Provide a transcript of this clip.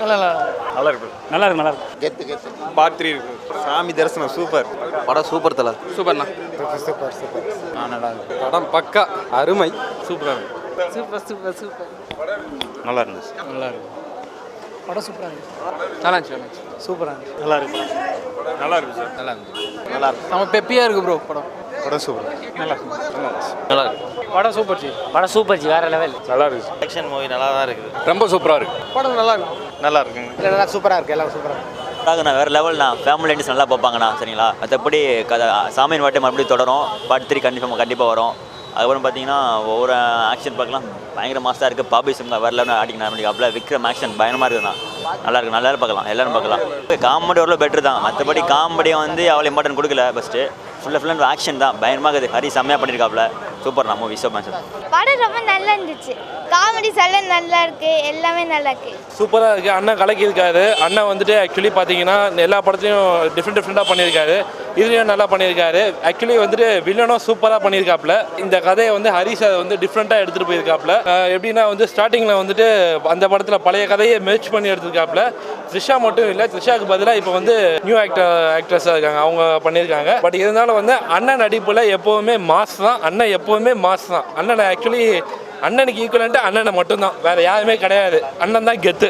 நல்லா நல்லா இருக்கு. நல்லா இருக்கு. நல்லா இருக்கு. கெத்து கெத்து பார்ட் த்ரீ இருக்கு. சாமி தரிசனம் சூப்பர் படம் சூப்பர் தலை. சூப்பர்ண்ணா சூப்பர் சூப்பர் ஆ நல்லா இருக்கு. படம் பக்கா அருமை. சூப்பராக இருக்கு. சூப்பர் சூப்பர் சூப்பர் நல்லா இருந்துச்சு நல்லா இருக்கு. படம் சூப்பராக இருந்துச்சு நல்லா இருந்துச்சு சூப்பராக இருந்துச்சு. நல்லா இருக்கு. நல்லா இருக்கு. சார் நல்லா இருந்துச்சு நல்லா இருக்கு. நம்ம பெப்பியாக இருக்கு ப்ரோ படம். படம் சூப்பர். நல்லா இருக்கு. நல்லா இருக்கு. படம் சூப்பர் ஜி. படம் சூப்பர் ஜி வேற லெவல் நல்லா இருக்கு. ஆக்ஷன் மூவி நல்லா தான் இருக்குது. ரொம்ப சூப்பராக இருக்கு. படம் நல்லா இருக்கும் நல்லா இருக்குங்க. நல்லா சூப்பராக இருக்கு. எல்லாம் சூப்பராக இருக்கு. அதாங்கண்ணா வேறு லெவல்ண்ணா ஃபேமிலி இண்டிஸ் நல்லா பார்ப்பாங்கண்ணா சரிங்களா? மற்றபடி கதை சாமியின் வாட்டி மறுபடியும் தொடரும். பார்ட் த்ரீ கண்டிப்பாக கண்டிப்பாக வரும். அதுக்கப்புறம் பார்த்தீங்கன்னா ஒவ்வொரு ஆக்ஷன் பார்க்கலாம். பயங்கர மாசாக இருக்குது பாபி சிம்கா வேறு லெவலில் ஆடிங்க அப்படியே விக்ரம் ஆக்ஷன் பயங்கரமாக இருக்குண்ணா நல்லா இருக்கு. நல்லா பார்க்கலாம். எல்லாரும் பார்க்கலாம். காமெடி ஓரளவு பெட்டர் தான். மற்றபடி காமெடியை வந்து அவ்வளோ இம்பார்ட்டன்ட் கொடுக்கல ஃபஸ்ட்டு ஃபுல்லாக ஃபுல்லாக ஆக்ஷன் தான். பயங்கரமாக இருக்குது. ஹரி செம்மையாக பண்ணியிருக்காப்புல சூப்பர்ண்ணா மூவி சோ மேட்ச் படம் ரொம்ப நல்லா இருந்துச்சு. காமெடிஸ் எல்லாம் நல்லா இருக்கு எல்லாமே நல்லா இருக்கு. சூப்பராக இருக்குது அண்ணன் கலக்கியிருக்காரு. அண்ணன் வந்துட்டு ஆக்சுவலி பார்த்தீங்கன்னா எல்லா படத்தையும் டிஃப்ரெண்ட் டிஃப்ரெண்ட்டாக பண்ணியிருக்காரு. இதுலேயும் நல்லா பண்ணியிருக்காரு. ஆக்சுவலி வந்துட்டு வில்லனும் சூப்பராக பண்ணியிருக்காப்புல. இந்த கதையை வந்து ஹரிஷ் அதை வந்து டிஃப்ரெண்ட்டாக எடுத்துகிட்டு போயிருக்காப்புல. எப்படின்னா வந்து ஸ்டார்டிங்கில் வந்துட்டு அந்த படத்தில் பழைய கதையை மெர்ச் பண்ணி எடுத்திருக்காப்புல. த்ரிஷா மட்டும் இல்லை த்ரிஷாவுக்கு பதிலாக இப்போ வந்து நியூ ஆக்டர் ஆக்ட்ரஸாக இருக்காங்க. அவங்க பண்ணியிருக்காங்க. பட் இருந்தாலும் வந்து அண்ணன் நடிப்பில் எப்போவுமே மாஸ் தான். அண்ணன் எப்போவுமே மாஸ் தான். அண்ணன் ஆக்சுவலி அண்ணனுக்கு ஈக்குவலன்ட்டு அண்ணனை மட்டும்தான். வேற யாருமே கிடையாது. அண்ணன் தான் கெத்து.